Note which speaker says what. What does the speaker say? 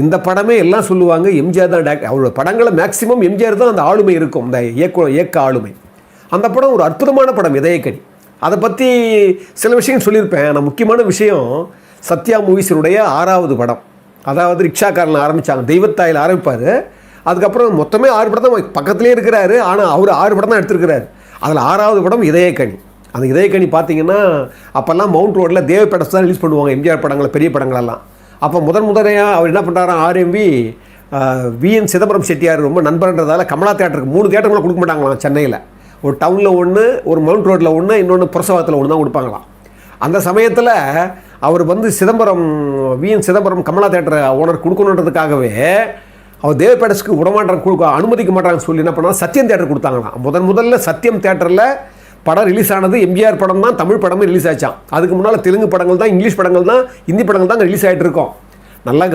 Speaker 1: இந்த படமே எல்லாம் சொல்லுவாங்க எம்ஜிஆர் தான் டேரக்டர் அவரோட படங்களை மேக்ஸிமம் எம்ஜிஆர் தான் அந்த ஆளுமை இருக்கும். இந்த இயக்க இயக்க ஆளுமை. அந்த படம் ஒரு அற்புதமான படம் இதயக்கடி அதை பற்றி சில விஷயங்கள் சொல்லியிருப்பேன். ஆனால் முக்கியமான விஷயம் சத்யா மூவிஸினுடைய ஆறாவது படம். அதாவது ரிக்ஷாக்காரன் ஆரம்பித்தாங்க தெய்வத்தாயில் ஆரம்பிப்பார். அதுக்கப்புறம் மொத்தமே ஆறு படம் தான் பக்கத்துலேயே இருக்கிறாரு. ஆனால் அவர் ஆறு படம் தான் எடுத்திருக்கிறாரு. அதில் ஆறாவது படம் இதயக்கணி அந்த இதயக்கணி பார்த்தீங்கன்னா அப்போல்லாம் மவுண்ட் ரோட்டில் தேவ படத்தை தான் ரிலீஸ் பண்ணுவாங்க. எம்ஜிஆர் படங்களை பெரிய படங்களெல்லாம். அப்போ முதன் முதலையாக அவர் என்ன பண்ணுறாராம் ஆர்எம்பி விஎன் சிதம்பரம் செட்டியார் ரொம்ப நண்பர்ன்றதால கமலா தேட்டருக்கு மூணு தேட்டருக்குள்ள கொடுக்க மாட்டாங்களாம் சென்னையில். ஒரு டவுனில் ஒன்று ஒரு மவுண்ட் ரோட்டில் ஒன்று இன்னொன்று புரசவத்தில் ஒன்று தான் கொடுப்பாங்களாம். அந்த சமயத்தில் அவர் வந்து Chidambaram V N Chidambaram Kamala theatre owner கொடுக்கணுன்றதுக்காகவே அவர் தேவ பேடஸ்க்கு விடமாட்டாங்க கொடுக்க அனுமதிக்க மாட்டாங்கன்னு சொல்லி என்ன பண்ணால் சத்யம் தேட்டர் கொடுத்தாங்களாம். முதன் முதல்ல சத்யம் தேட்டரில் படம் ரிலீஸ் ஆனது எம்ஜிஆர் படம் தான் தமிழ் படமே ரிலீஸ் ஆச்சான் அதுக்கு முன்னால் தெலுங்கு படங்கள் தான் இங்கிலீஷ் படங்கள் தான் ஹிந்தி படங்கள் தான் ரிலீஸ் ஆகிட்டு இருக்கோம் நல்லா